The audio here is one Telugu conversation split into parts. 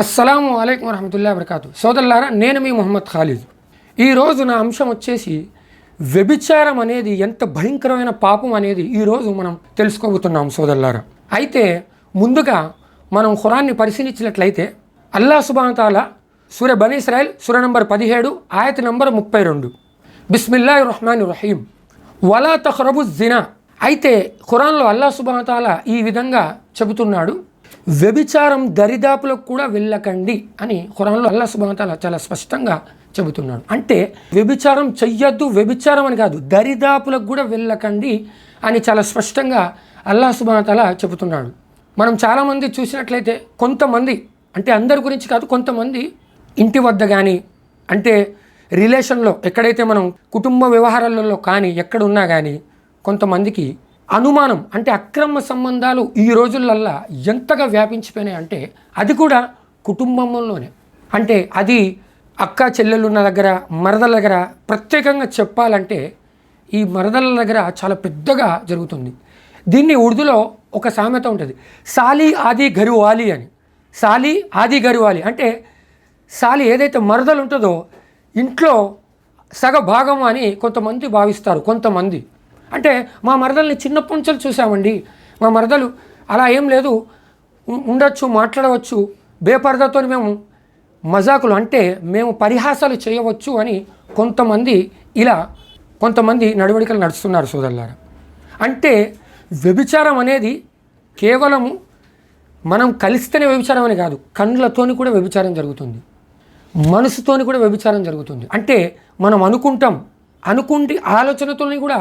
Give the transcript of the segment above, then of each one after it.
అస్సలాము అలైకుం వరహమతుల్లా వరకాతు సోదరులారా నేను మీ మొహమ్మద్ ఖాలిద్. ఈరోజు నా అంశం వచ్చేసి వ్యభిచారం అనేది ఎంత భయంకరమైన పాపం అనేది ఈరోజు మనం తెలుసుకోబోతున్నాం సోదరులారా. అయితే ముందుగా మనం ఖురాన్ని పరిశీలించినట్లయితే అల్లా సుబానతాల సూర్య బనీ ఇస్రాయల్ సూర్య నంబర్ పదిహేడు ఆయత నంబర్ ముప్పై రెండు. బిస్మిల్లా రహమాన్ రహీం. వలా తహ్రబు జినా. అయితే ఖురాన్లో అల్లా సుబానతాల ఈ విధంగా చెబుతున్నాడు. వ్యభిచారం దరిదాపులకు కూడా వెళ్ళకండి అని హురాన్లో అల్లా సుబానతాల చాలా స్పష్టంగా చెబుతున్నాడు. అంటే వ్యభిచారం చెయ్యొద్దు వ్యభిచారం అని కాదు దరిదాపులకు కూడా వెళ్ళకండి అని చాలా స్పష్టంగా అల్లా సుబానతాల చెబుతున్నాడు. మనం చాలామంది చూసినట్లయితే కొంతమంది అంటే అందరి గురించి కాదు కొంతమంది ఇంటి వద్ద కానీ అంటే రిలేషన్లో ఎక్కడైతే మనం కుటుంబ వ్యవహారాలలో కానీ ఎక్కడ ఉన్నా కానీ కొంతమందికి అనుమానం అంటే అక్రమ సంబంధాలు ఈ రోజులల్లా ఎంతగా వ్యాపించిపోయినాయి అంటే అది కూడా కుటుంబంలోనే. అంటే అది అక్క చెల్లెలున్న దగ్గర మరదల దగ్గర ప్రత్యేకంగా చెప్పాలంటే ఈ మరదల దగ్గర చాలా పెద్దగా జరుగుతుంది. దీన్ని ఉర్దూలో ఒక సామెత ఉంటుంది. సాలి ఆది గరువాలి అని. సాలి ఆది గరువాలి అంటే సాలి ఏదైతే మరదలు ఉంటుందో ఇంట్లో సగ భాగం అని కొంతమంది భావిస్తారు. కొంతమంది. అంటే మా మరదల్ని చిన్నప్పటి నుంచి చూసామండి మా మరదలు అలా ఏం లేదు ఉండొచ్చు మాట్లాడవచ్చు బేపరదతో మేము మజాకులు అంటే మేము పరిహాసాలు చేయవచ్చు అని కొంతమంది ఇలా కొంతమంది నడవడికలు నడుస్తున్నారు సోదరులారా. అంటే వ్యభిచారం అనేది కేవలము మనం కలిస్తేనే వ్యభిచారం అని కాదు కండ్లతోని కూడా వ్యభిచారం జరుగుతుంది మనసుతోని కూడా వ్యభిచారం జరుగుతుంది. అంటే మనం అనుకుంటాం అనుకుంటే ఆలోచనతోని కూడా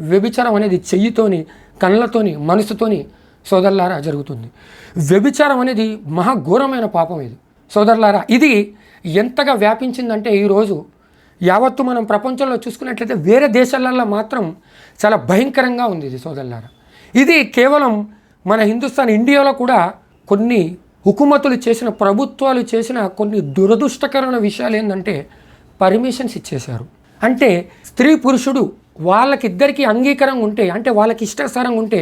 వ్యభిచారం అనేది చెయ్యితోని కళ్ళతోని మనసుతోని సోదరులారా జరుగుతుంది. వ్యభిచారం అనేది మహాఘోరమైన పాపం ఇది. సోదరులారా ఇది ఎంతగా వ్యాపించిందంటే ఈరోజు యావత్తు మనం ప్రపంచంలో చూసుకున్నట్లయితే వేరే దేశాలలో మాత్రం చాలా భయంకరంగా ఉంది ఇది సోదరులారా. ఇది కేవలం మన హిందుస్థాన్ ఇండియాలో కూడా కొన్ని హుకుమతులు చేసిన ప్రభుత్వాలు చేసిన కొన్ని దురదృష్టకరమైన విషయాలు ఏంటంటే పర్మిషన్స్ ఇచ్చేశారు. అంటే స్త్రీ పురుషుడు వాళ్ళకిద్దరికీ అంగీకారం ఉంటే అంటే వాళ్ళకి ఇష్టాసారంగా ఉంటే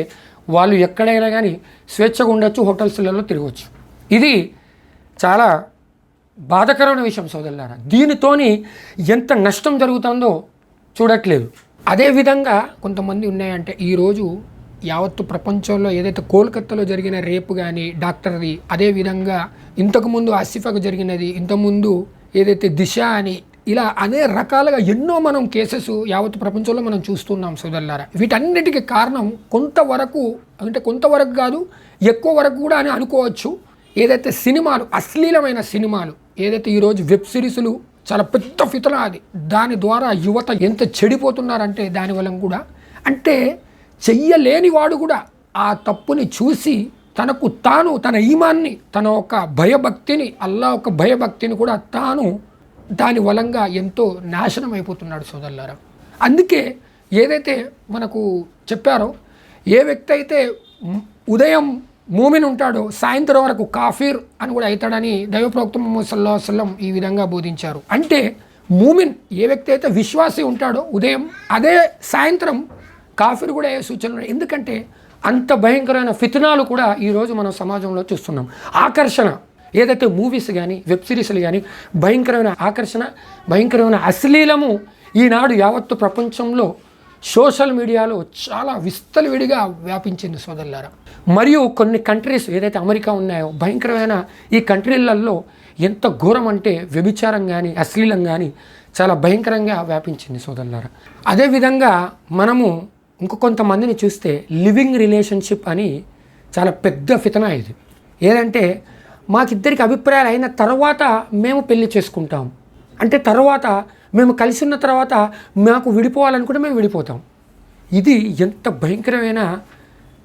వాళ్ళు ఎక్కడైనా కానీ స్వేచ్ఛగా ఉండొచ్చు హోటల్స్లలో తిరగవచ్చు ఇది చాలా బాధకరమైన విషయం సోదరులారా. దీనితోని ఎంత నష్టం జరుగుతుందో చూడట్లేదు. అదేవిధంగా కొంతమంది ఉన్నాయంటే ఈరోజు యావత్తు ప్రపంచంలో ఏదైతే కోల్కత్తాలో జరిగిన రేపు కానీ డాక్టర్ది అదేవిధంగా ఇంతకుముందు ఆసిఫాకు జరిగినది ఇంతకుముందు ఏదైతే దిశ అని ఇలా అనేక రకాలుగా ఎన్నో మనం కేసెస్ యావత్ ప్రపంచంలో మనం చూస్తున్నాం సోదరులారా. వీటన్నిటికీ కారణం కొంతవరకు అంటే కొంతవరకు కాదు ఎక్కువ వరకు కూడా అని అనుకోవచ్చు. ఏదైతే సినిమాలు అశ్లీలమైన సినిమాలు ఏదైతే ఈరోజు వెబ్ సిరీస్లు చాలా పెద్ద ఫితన అది దాని ద్వారా యువత ఎంత చెడిపోతున్నారంటే దానివల్ల కూడా అంటే చెయ్యలేని వాడు కూడా ఆ తప్పుని చూసి తనకు తాను తన ఈమాన్ని తన ఒక భయభక్తిని అల్లా ఒక భయభక్తిని కూడా తాను దాని వలంగా ఎంతో నాశనం అయిపోతున్నాడు సోదరులారా. అందుకే ఏదైతే మనకు చెప్పారో ఏ వ్యక్తి అయితే ఉదయం మూమిన్ ఉంటాడో సాయంత్రం వరకు కాఫీర్ అని కూడా అవుతాడని దైవప్రవక్త ముహమ్మద్ సల్లా వసల్లం ఈ విధంగా బోధించారు. అంటే మూమిన్ ఏ వ్యక్తి అయితే విశ్వాసి ఉంటాడో ఉదయం అదే సాయంత్రం కాఫీర్ కూడా ఏ సూచనలు ఎందుకంటే అంత భయంకరమైన ఫితనాలు కూడా ఈరోజు మనం సమాజంలో చూస్తున్నాం. ఆకర్షణ ఏదైతే మూవీస్ కానీ వెబ్ సిరీస్లు కానీ భయంకరమైన ఆకర్షణ భయంకరమైన అశ్లీలము ఈనాడు యావత్తు ప్రపంచంలో సోషల్ మీడియాలో చాలా విస్తలవిడిగా వ్యాపించింది సోదరులారా. మరియు కొన్ని కంట్రీస్ ఏదైతే అమెరికా ఉన్నాయో భయంకరమైన ఈ కంట్రీలలో ఎంత ఘోరం అంటే వ్యభిచారం కానీ అశ్లీలం కానీ చాలా భయంకరంగా వ్యాపించింది సోదరులారా. అదేవిధంగా మనము ఇంకో కొంతమందిని చూస్తే లివింగ్ రిలేషన్షిప్ అని చాలా పెద్ద ఫితన ఇది. ఏదంటే మాకిద్దరికి అభిప్రాయాలు అయిన తర్వాత మేము పెళ్ళి చేసుకుంటాం. అంటే తర్వాత మేము కలిసి ఉన్న తర్వాత మాకు విడిపోవాలనుకుంటే మేము విడిపోతాం. ఇది ఎంత భయంకరమైన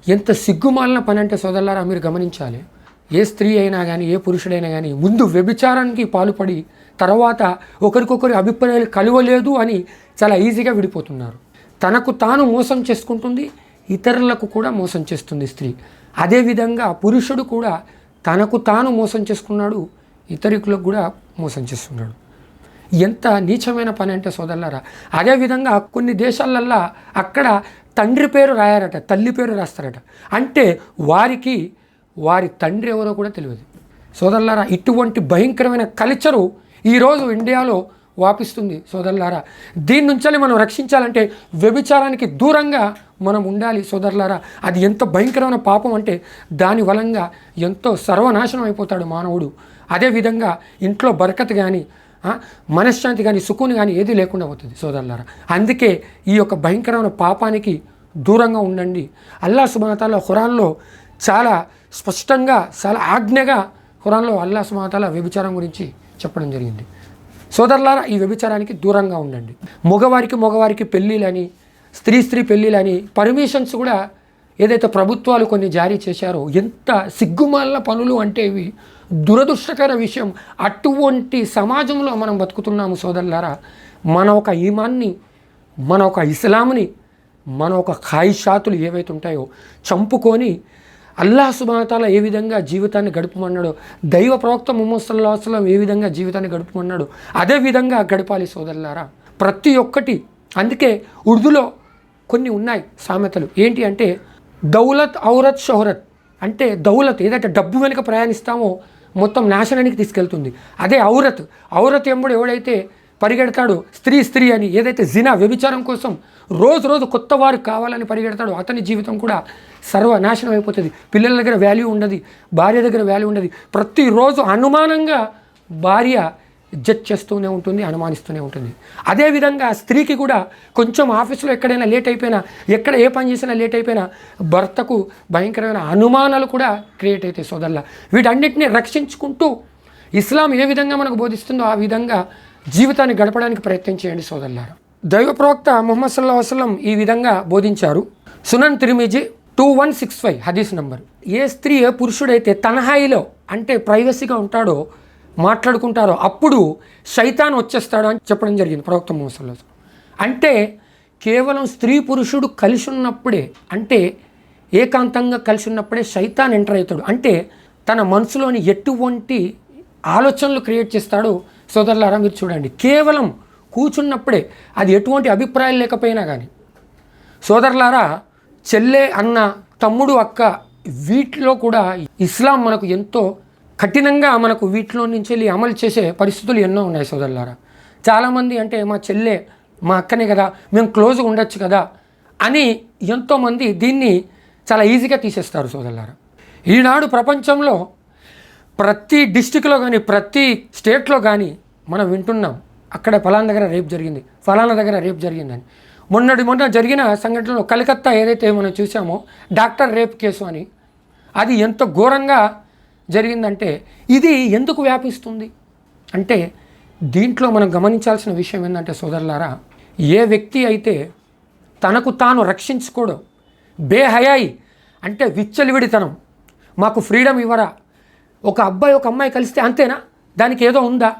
ఎంత సిగ్గుమాలిన పని అంటే సోదరులారా మీరు గమనించాలి. ఏ స్త్రీ అయినా కానీ ఏ పురుషుడైనా కానీ ముందు వ్యభిచారానికి పాల్పడి తర్వాత ఒకరికొకరి అభిప్రాయాలు కలవలేదు అని చాలా ఈజీగా విడిపోతున్నారు. తనకు తాను మోసం చేసుకుంటుంది ఇతరులకు కూడా మోసం చేస్తుంది స్త్రీ. అదేవిధంగా పురుషుడు కూడా తనకు తాను మోసం చేసుకున్నాడు ఇతరులకు కూడా మోసం చేస్తున్నాడు. ఎంత నీచమైన పని అంటే సోదరులారా అదేవిధంగా కొన్ని దేశాలల్లో అక్కడ తండ్రి పేరు రాయారట తల్లి పేరు రాస్తారట. అంటే వారికి వారి తండ్రి ఎవరో కూడా తెలియదు. సోదరులారా ఇటువంటి భయంకరమైన కల్చరు ఈరోజు ఇండియాలో వాపిస్తుంది సోదరులారా. దీని నుంచి మనం రక్షించాలంటే వ్యభిచారానికి దూరంగా మనం ఉండాలి సోదరులారా. అది ఎంత భయంకరమైన పాపం అంటే దాని వలంగా ఎంతో సర్వనాశనం అయిపోతాడు మానవుడు. అదేవిధంగా ఇంట్లో బరకత్ కానీ మనశ్శాంతి కానీ సుకుని కానీ ఏది లేకుండా అవుతుంది సోదరులారా. అందుకే ఈ యొక్క భయంకరమైన పాపానికి దూరంగా ఉండండి. అల్లా సుమాతాల ఖురాన్లో చాలా స్పష్టంగా చాలా ఆజ్ఞగా ఖురాన్లో అల్లా సుమాతాల వ్యభిచారం గురించి చెప్పడం జరిగింది. సోదరులారా ఈ వ్యభిచారానికి దూరంగా ఉండండి. మగవారికి మగవారికి పెళ్ళిళ్ళని స్త్రీ స్త్రీ పెళ్ళిళ్ళని పర్మిషన్స్ కూడా ఏదైతే ప్రభుత్వాలు కొన్ని జారీ చేశారో ఎంత సిగ్గుమాల పనులు అంటే ఇవి. దురదృష్టకర విషయం. అటువంటి సమాజంలో మనం బతుకుతున్నాము సోదరులారా. మన ఒక ఈమాన్ని మన ఒక ఇస్లాంని మన ఒక ఖాయిషాతులు ఏవైతే ఉంటాయో చంపుకొని అల్లా సుబాతాల ఏ విధంగా జీవితాన్ని గడపమన్నాడో దైవ ప్రవక్త ముహమ్మద్ సల్లా ఏ విధంగా జీవితాన్ని గడుపమన్నాడో అదే విధంగా గడపాలి సోదరులారా. ప్రతి ఒక్కటి. అందుకే ఉర్దూలో కొన్ని ఉన్నాయి సామెతలు. ఏంటి అంటే దౌలత్ ఔరత్ షోహరత్ అంటే దౌలత్ ఏదైతే డబ్బు వెనుక ప్రయాణిస్తామో మొత్తం నాశనానికి తీసుకెళ్తుంది. అదే ఔరత్. ఔరత్ ఎంబడు ఎవడైతే పరిగెడతాడు స్త్రీ స్త్రీ అని ఏదైతే జినా వ్యభిచారం కోసం రోజు రోజు కొత్త వారు కావాలని పరిగెడతాడో అతని జీవితం కూడా సర్వనాశనం అయిపోతుంది. పిల్లల దగ్గర వాల్యూ ఉండదు భార్య దగ్గర వాల్యూ ఉండదు. ప్రతిరోజు అనుమానంగా భార్య జడ్జ్ చేస్తూనే ఉంటుంది అనుమానిస్తూనే ఉంటుంది. అదేవిధంగా స్త్రీకి కూడా కొంచెం ఆఫీసులో ఎక్కడైనా లేట్ అయిపోయినా ఎక్కడ ఏ పని చేసినా లేట్ అయిపోయినా భర్తకు భయంకరమైన అనుమానాలు కూడా క్రియేట్ అవుతాయి సోదరుల. వీటన్నిటిని రక్షించుకుంటూ ఇస్లాం ఏ విధంగా మనకు బోధిస్తుందో ఆ విధంగా జీవితాన్ని గడపడానికి ప్రయత్నం చేయండి సోదరులారు. దైవ ప్రవక్త ముహమ్మద్ సల్లా వసలం ఈ విధంగా బోధించారు. Sunan Tirmidhi two one six five హదీస్ నంబర్. ఏ స్త్రీ ఏ పురుషుడైతే తనహాయిలో అంటే ప్రైవసీగా ఉంటాడో మాట్లాడుకుంటారో అప్పుడు సైతాన్ వచ్చేస్తాడు అని చెప్పడం జరిగింది ప్రవక్త ముహమ్మద్ అంటే కేవలం స్త్రీ పురుషుడు కలిసి ఉన్నప్పుడే అంటే ఏకాంతంగా కలిసి ఉన్నప్పుడే సైతాన్ ఎంటర్ అవుతాడు. అంటే తన మనసులోని ఎటువంటి ఆలోచనలు క్రియేట్ చేస్తాడో సోదరులారా మీరు చూడండి. కేవలం కూర్చున్నప్పుడే అది ఎటువంటి అభిప్రాయాలు లేకపోయినా కానీ సోదరులారా చెల్లె అన్న తమ్ముడు అక్క వీటిలో కూడా ఇస్లాం మనకు ఎంతో కఠినంగా మనకు వీటిలో నుంచి వెళ్ళి అమలు చేసే పరిస్థితులు ఎన్నో ఉన్నాయి సోదరులారా. చాలామంది అంటే మా చెల్లె మా అక్కనే కదా మేము క్లోజ్గా ఉండొచ్చు కదా అని ఎంతోమంది దీన్ని చాలా ఈజీగా తీసేస్తారు సోదరులారా. ఈనాడు ప్రపంచంలో ప్రతి డిస్టిక్లో కానీ ప్రతి స్టేట్లో కానీ మనం వింటున్నాం అక్కడ ఫలానా దగ్గర రేప్ జరిగింది ఫలానా దగ్గర రేప్ జరిగిందని. మొన్నటి మొన్న జరిగిన సంఘటనలో కలకత్తా ఏదైతే మనం చూసామో డాక్టర్ రేప్ కేసు అని అది ఎంత ఘోరంగా జరిగిందంటే ఇది ఎందుకు వ్యాపిస్తుంది? అంటే దీంట్లో మనం గమనించాల్సిన విషయం ఏంటంటే సోదరులారా ఏ వ్యక్తి అయితే తనకు తాను రక్షించుకోవడం బేహయాయి అంటే విచ్చలివిడితనం మాకు ఫ్రీడమ్ ఇవ్వరా ఒక అబ్బాయి ఒక అమ్మాయి కలిస్తే అంతేనా? దానికి ఏదో ఉందా?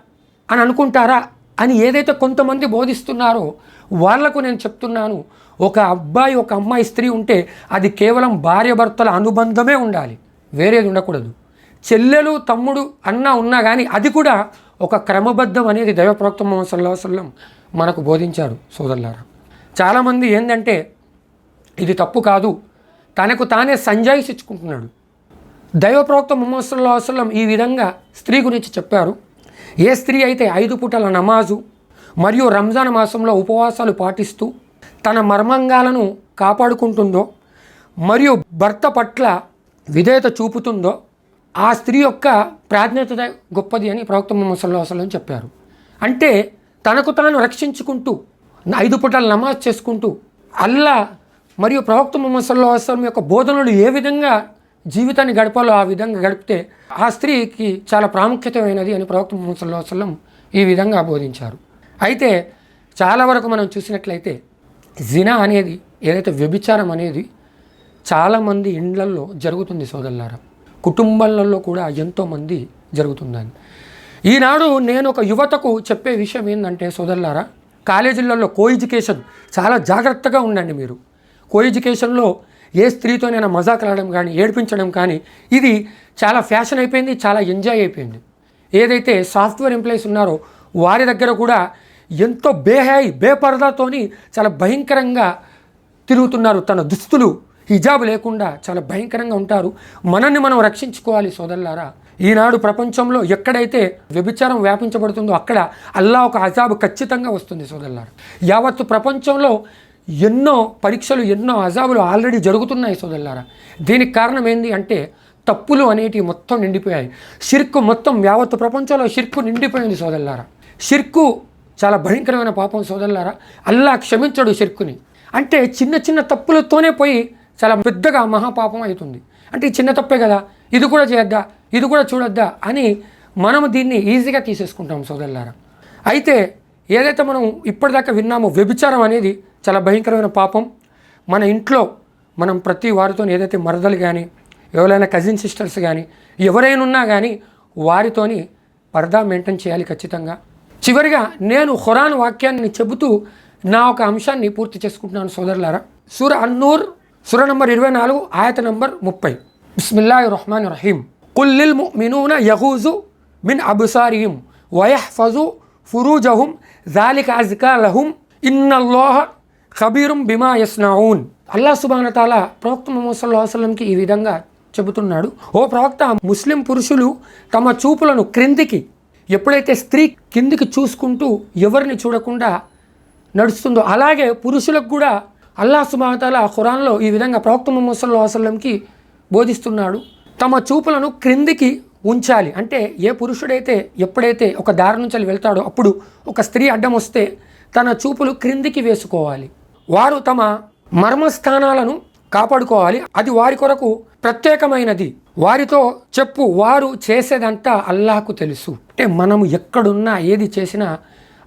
అని అనుకుంటారా? అని ఏదైతే కొంతమంది బోధిస్తున్నారో వాళ్ళకు నేను చెప్తున్నాను ఒక అబ్బాయి ఒక అమ్మాయి స్త్రీ ఉంటే అది కేవలం భార్యాభర్తల అనుబంధమే ఉండాలి. వేరేది ఉండకూడదు. చెల్లెలు తమ్ముడు అన్న ఉన్నా కానీ అది కూడా ఒక క్రమబద్ధం అనేది దైవప్రవక్త మొహమ్మద్ సల్లా వసల్లం మనకు బోధించారు సోదరులారా. చాలామంది ఏంటంటే ఇది తప్పు కాదు తనకు తానే సంజాయిషించుకుంటున్నాడు దైవ ప్రవక్త ముహమ్మద్ సల్లా వసల్లం ఈ విధంగా స్త్రీ గురించి చెప్పారు. ఏ స్త్రీ అయితే ఐదు పూటల నమాజు మరియు రంజాన్ మాసంలో ఉపవాసాలు పాటిస్తూ తన మర్మంగాలను కాపాడుకుంటుందో మరియు భర్త పట్ల విధేయత చూపుతుందో ఆ స్త్రీ యొక్క ప్రాధాన్యత గొప్పది అని ప్రవక్త ముహమ్మద్ సల్లా వసల్లం చెప్పారు. అంటే తనకు తాను రక్షించుకుంటూ ఐదు పూటలు నమాజ్ చేసుకుంటూ అల్లా మరియు ప్రవక్త ముహమ్మద్ సల్లా యొక్క బోధనలు ఏ విధంగా జీవితాన్ని గడపాలో ఆ విధంగా గడిపితే ఆ స్త్రీకి చాలా ప్రాముఖ్యతమైనది అని ప్రవక్త ముహమ్మద్ సల్లా వసలం ఈ విధంగా బోధించారు. అయితే చాలా వరకు మనం చూసినట్లయితే జినా అనేది ఏదైతే వ్యభిచారం అనేది చాలామంది ఇండ్లల్లో జరుగుతుంది సోదరులారా. కుటుంబాలలో కూడా ఎంతోమంది జరుగుతుందని. ఈనాడు నేను ఒక యువతకు చెప్పే విషయం ఏంటంటే సోదరులారా కాలేజీలలో కో ఎడ్యుకేషన్ చాలా జాగ్రత్తగా ఉండండి మీరు. కో ఎడ్యుకేషన్లో ఏ స్త్రీతోనైనా మజాకలాడడం కానీ ఏడిపించడం కానీ ఇది చాలా ఫ్యాషన్ అయిపోయింది చాలా ఎంజాయ్ అయిపోయింది. ఏదైతే సాఫ్ట్వేర్ ఎంప్లాయీస్ ఉన్నారో వారి దగ్గర కూడా ఎంతో బేహాయి బేపరదాతోని చాలా భయంకరంగా తిరుగుతున్నారు తన దుస్తులు. హిజాబ్ లేకుండా చాలా భయంకరంగా ఉంటారు. మనల్ని మనం రక్షించుకోవాలి సోదరులారా. ఈనాడు ప్రపంచంలో ఎక్కడైతే వ్యభిచారం వ్యాపించబడుతుందో అక్కడ అల్లా ఒక అజాబ్ ఖచ్చితంగా వస్తుంది సోదరులారా. యావత్తు ప్రపంచంలో ఎన్నో పరీక్షలు ఎన్నో అజాబులు ఆల్రెడీ జరుగుతున్నాయి సోదరులారా. దీనికి కారణం ఏంటి అంటే తప్పులు అనేటివి మొత్తం నిండిపోయాయి. షిర్కు మొత్తం యావత్తు ప్రపంచంలో షిర్కు నిండిపోయింది సోదరులారా. షిర్కు చాలా భయంకరమైన పాపం సోదరులారా. అల్లా క్షమించడు షిర్కుని. అంటే చిన్న చిన్న తప్పులతోనే పోయి చాలా పెద్దగా మహాపాపం అవుతుంది. అంటే ఈ చిన్న తప్పే కదా ఇది కూడా చేయొద్దా ఇది కూడా చూడొద్దా అని మనం దీన్ని ఈజీగా తీసేసుకుంటాం సోదరులారా. అయితే ఏదైతే మనం ఇప్పటిదాకా విన్నామో వ్యభిచారం అనేది చాలా భయంకరమైన పాపం. మన ఇంట్లో మనం ప్రతి వారితో ఏదైతే మరదలు కానీ ఎవరైనా కజిన్ సిస్టర్స్ కానీ ఎవరైనా ఉన్నా కానీ వారితోని పరదా మెయింటైన్ చేయాలి ఖచ్చితంగా. చివరిగా నేను హురాన్ వాక్యాన్ని చెబుతూ నా ఒక అంశాన్ని పూర్తి చేసుకుంటున్నాను సోదరులారా. సూర అన్నూర్ సుర నంబర్ ఇరవై నాలుగు ఆయత నంబర్ ముప్పై. బిస్మిల్లా రహమాన్ రహీం కుల్లిల్ మినూన యహూజు మిన్ అబుసారిహిం వయహ్ఫజు ఫురూజహుం జాలిక అజ్కా లహుం ఇన్నల్లోహ ఖబీరుం బిమా యస్నాఊన్ అల్లా సుబానతాల ప్రవక్త ముహమ్మద్ ఈ విధంగా చెబుతున్నాడు. ఓ ప్రవక్త ముస్లిం పురుషులు తమ చూపులను క్రిందికి ఎప్పుడైతే స్త్రీ కిందికి చూసుకుంటూ ఎవరిని చూడకుండా నడుస్తుందో అలాగే పురుషులకు కూడా అల్లా సుబాతాల ఖురాన్లో ఈ విధంగా ప్రవక్త ముహమ్మద్ సల్లాహు బోధిస్తున్నాడు. తమ చూపులను క్రిందికి ఉంచాలి. అంటే ఏ పురుషుడైతే ఎప్పుడైతే ఒక దారి నుంచి వెళ్తాడో అప్పుడు ఒక స్త్రీ అడ్డం వస్తే తన చూపులు క్రిందికి వేసుకోవాలి. వారు తమ మర్మస్థానాలను కాపాడుకోవాలి. అది వారి కొరకు ప్రత్యేకమైనది. వారితో చెప్పు వారు చేసేదంతా అల్లాహకు తెలుసు. అంటే మనము ఎక్కడున్నా ఏది చేసినా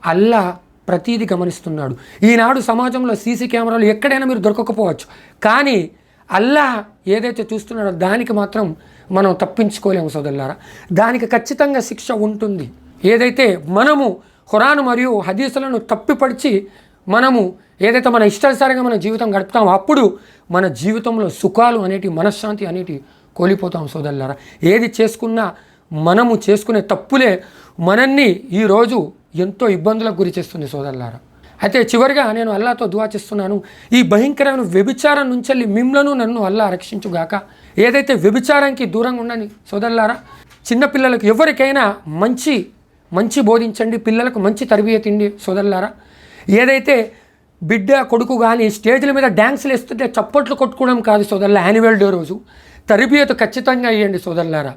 అల్లా ప్రతీది గమనిస్తున్నాడు. ఈనాడు సమాజంలో సీసీ కెమెరాలు ఎక్కడైనా మీరు దొరకకపోవచ్చు. కానీ అల్లా ఏదైతే చూస్తున్నాడో దానికి మాత్రం మనం తప్పించుకోలేము సోదరులారా. దానికి ఖచ్చితంగా శిక్ష ఉంటుంది. ఏదైతే మనము ఖురాన్ మరియు హదీసులను తప్పిపడిచి మనము ఏదైతే మన ఇష్టానుసారంగా మన జీవితం గడుపుతామో అప్పుడు మన జీవితంలో సుఖాలు అనేటి మనశ్శాంతి అనేటి కోల్పోతాం సోదరులారా. ఏది చేసుకున్నా మనము చేసుకునే తప్పులే. మనల్ని ఈరోజు ఎంతో ఇబ్బందులకు గురి చేస్తుంది సోదరులారా. అయితే చివరిగా నేను అల్లాతో దువా చేస్తున్నాను. ఈ భయంకరమైన వ్యభిచారం నుంచి మిమ్మలను నన్ను అల్లా రక్షించుగాక. ఏదైతే వ్యభిచారానికి దూరంగా ఉండని సోదరులారా చిన్నపిల్లలకు ఎవరికైనా మంచి మంచి బోధించండి పిల్లలకు మంచి తరబియతిండి సోదరులారా. ఏదైతే బిడ్డ కొడుకు కానీ స్టేజ్ల మీద డ్యాన్సులు వేస్తుంటే చప్పట్లు కొట్టుకోవడం కాదు సోదరుల యాన్యువల్ డే రోజు. తరబియత ఖచ్చితంగా ఇవ్వండి సోదరులారా.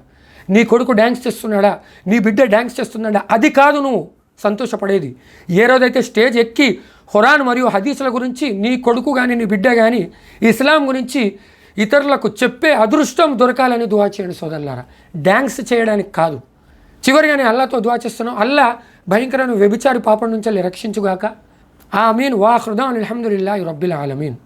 నీ కొడుకు డ్యాన్స్ చేస్తున్నాడా? నీ బిడ్డ డ్యాన్స్ చేస్తున్నాడా? అది కాదు నువ్వు. సంతోషపడేది. ఏ రోజైతే స్టేజ్ ఎక్కి హురాన్ మరియు హదీసుల గురించి నీ కొడుకు కానీ నీ బిడ్డ కానీ ఇస్లాం గురించి ఇతరులకు చెప్పే అదృష్టం దొరకాలని దువా చేయండి సోదరులారా. డ్యాన్స్ చేయడానికి కాదు. చివరిగా నేను అల్లాతో దువా చేస్తున్నాను అల్లా భయంకరమైన వ్యభిచారి పాపం నుంచి రక్షించుగాక. ఆ మీన్ వా హృదా అల్హమ్దుల్లా రబ్బిల్ ఆలమీన్.